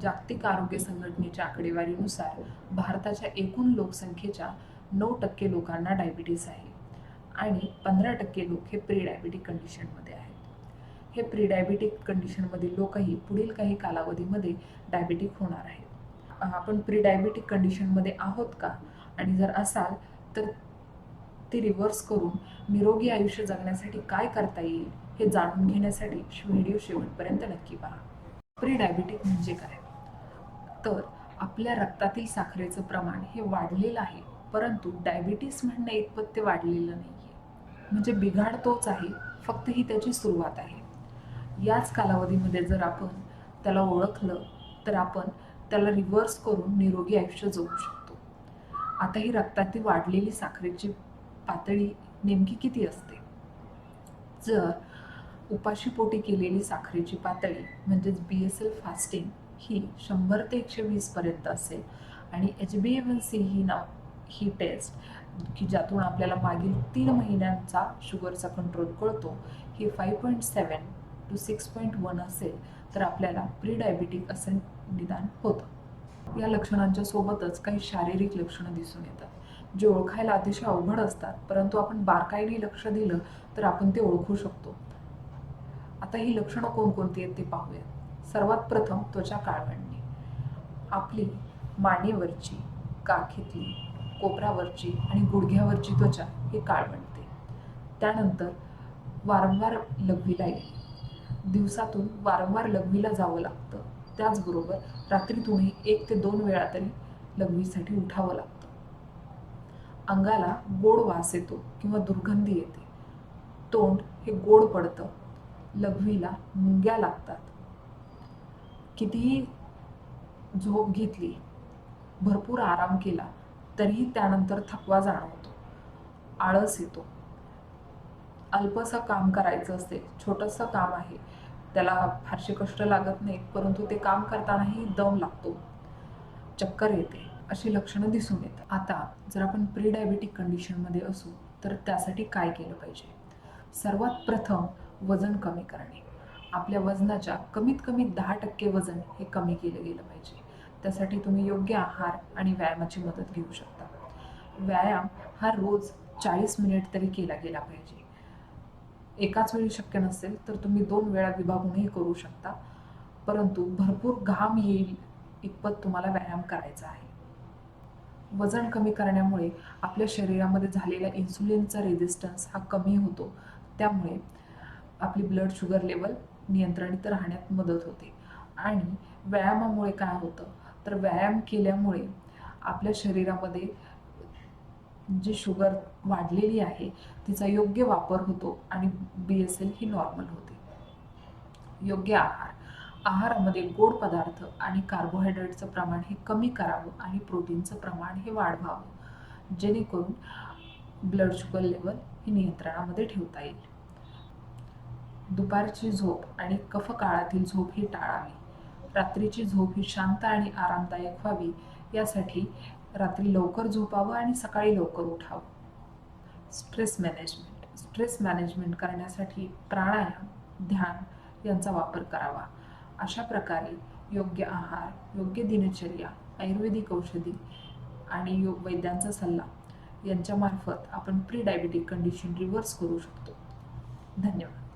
जागतिक आरोग्य संघटनेच्या आकडेवारीनुसार भारताच्या एकूण लोकसंख्येच्या नऊ टक्के लोकांना डायबिटीस आहे आणि पंधरा टक्के लोक हे प्री डायबिटिक कंडिशनमध्ये आहेत. हे प्री डायबिटिक कंडिशनमधील लोकही पुढील काही कालावधीमध्ये डायबिटिक होणार आहेत. आपण प्री डायबिटिक कंडिशनमध्ये आहोत का? आणि जर असाल तर ते रिव्हर्स करून निरोगी आयुष्य जगण्यासाठी काय करता येईल हे जाणून घेण्यासाठी व्हिडिओ शेवटपर्यंत नक्की पहा. प्री डायबिटिक म्हणजे काय? तर आपल्या रक्तातील साखरेचं प्रमाण हे वाढलेलं आहे. परंतु डायबिटीस म्हणणं इतपत ते वाढलेलं नाही आहे म्हणजे बिघाड तोच आहे फक्त ही त्याची सुरुवात आहे. याच कालावधीमध्ये जर आपण त्याला ओळखलं तर आपण त्याला रिव्हर्स करून निरोगी आयुष्य जगू शकतो. आता ही रक्तातील वाढलेली साखरेची पातळी नेमकी किती असते? जर उपाशीपोटी केलेली साखरेची पातळी म्हणजेच बी एस एल फास्टिंग ही शंभर ते एकशे वीसपर्यंत असेल. आणि एच बी एम सी ही नाव ही टेस्ट की ज्यातून आपल्याला मागील तीन महिन्यांचा शुगरचा कंट्रोल कळतो ही five point seven to six point one असेल तर आपल्याला प्री डायबिटिक असं निदान होतं. या लक्षणांच्या सोबतच काही शारीरिक लक्षणं दिसून येतात. जे ओळखायला अतिशय अवघड असतात परंतु आपण बारकाईने लक्ष दिलं तर आपण ते ओळखू शकतो. आता ही लक्षणं कोणकोणती आहेत ते पाहूयात. सर्वात प्रथम त्वचा काळवंडणे. आपली मानेवरची काखेतली कोपरावरची आणि गुडघ्यावरची त्वचा ही काळवंडते. त्यानंतर वारंवार लघवीला येईल दिवसातून वारंवार लघवीला जावं लागतं. त्याचबरोबर रात्रीतूनही एक ते दोन वेळा तरी लघवीसाठी उठावं लागतं. अंगाला गोड वास येतो किंवा दुर्गंधी येते. तोंड हे गोड पडतं. लघवीला मुंग्या लागतात. कितीही झोप घेतली भरपूर आराम केला तरीही त्यानंतर थकवा जाणवतो. आळस येतो. अल्पसं काम करायचं असते छोटंसं काम आहे. त्याला फारसे कष्ट लागत नाहीत परंतु ते काम करतानाही दम लागतो. चक्कर येते अशी लक्षणं दिसून येतात. आता जर आपण प्री डायबिटिक कंडिशनमध्ये असू तर त्यासाठी काय केलं पाहिजे? सर्वात प्रथम वजन कमी करणे. आपल्या वजनाच्या कमीत कमी दहा टक्के वजन हे कमी केलं गेलं पाहिजे. त्यासाठी तुम्ही योग्य आहार आणि व्यायामाची मदत घेऊ शकता. व्यायाम हा रोज चाळीस मिनिट तरी केला गेला पाहिजे. एकाच वेळी शक्य नसेल तर तुम्ही दोन वेळा विभागूनही करू शकता. परंतु भरपूर घाम येईल इतपत तुम्हाला व्यायाम करायचा आहे. वजन कमी करण्यामुळे आपल्या शरीरामध्ये झालेल्या इन्सुलिनचा रेजिस्टन्स हा कमी होतो. त्यामुळे आपली ब्लड शुगर लेवल नियंत्रणित राहण्यात मदत होते. आणि व्यायामामुळे काय होतं? तर व्यायाम केल्यामुळे आपल्या शरीरामध्ये जी शुगर वाढलेली आहे तिचा योग्य वापर होतो आणि बी एस एल ही नॉर्मल होते. योग्य आहार. आहारामध्ये गोड पदार्थ आणि कार्बोहायड्रेटचं प्रमाण हे कमी करावं आणि प्रोटीनचं प्रमाण हे वाढवावं. जेणेकरून ब्लड शुगर लेवल हे नियंत्रणामध्ये ठेवता येईल. दुपारची झोप आणि कफ काळातील झोप ही टाळावी. रात्रीची झोप ही शांत आणि आरामदायक व्हावी यासाठी रात्री लवकर झोपावं आणि सकाळी लवकर उठावं. Stress management. स्ट्रेस मॅनेजमेंट करण्यासाठी प्राणायाम ध्यान यांचा वापर करावा. अशा प्रकारे योग्य आहार योग्य दिनचर्या आयुर्वेदिक औषधी आणि योग वैद्यांचा सल्ला यांच्यामार्फत आपण प्री डायबिटिक कंडिशन रिव्हर्स करू शकतो. धन्यवाद.